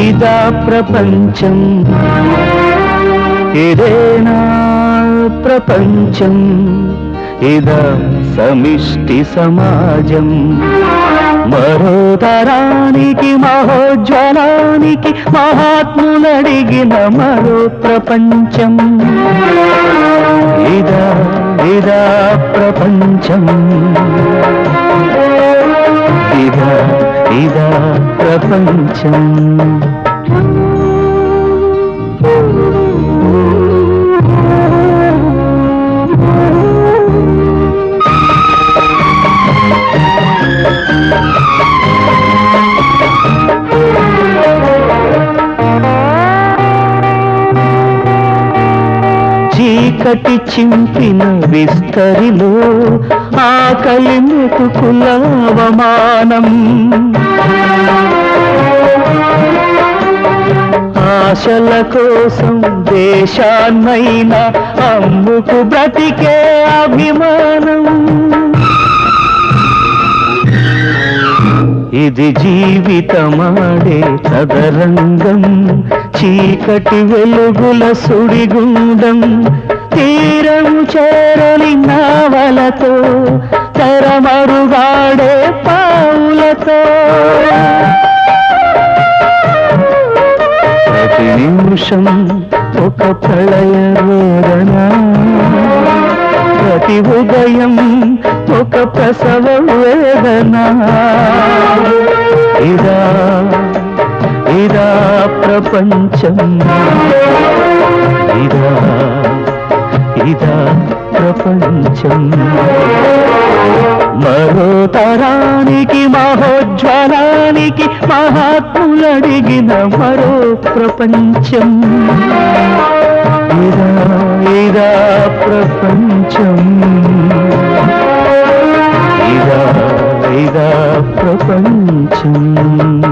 ఇదా ప్రపంచం. ఇదేనా ప్రపంచం? ఇదా సమిష్టి సమాజం. మరో తరానికి మహోజ్వలానికి మహాత్ములడిగిన మరో ప్రపంచం. ఇదా ఇదా ప్రపంచం. ప్రపంచం చీకటి చింపిన విస్తరిలో ఆకలి మెతుకుల ఆశల కోసం దేశాన్నైనా అమ్ముకు బ్రతికే అభిమానం. ఇది జీవితమాడే చదరంగం చీకటి వెలుగుల సుడిగుండం. తీరం చేరని నావలతో తరమరుగాడే పావులతో. నిమిషం ఒక ప్రళయ వేదన. ప్రతి ఉదయం ఒక ప్రసవ వేదన. ఇదా ఇదా ప్రపంచం. ఇదా ఇదా ప్రపంచం. మరో తరానికి మహోజ్వలానికి మహాత్ములడిగిన మరో ప్రపంచం. ఇదా ఇదా ప్రపంచం. ఇదా ఇదా ప్రపంచం.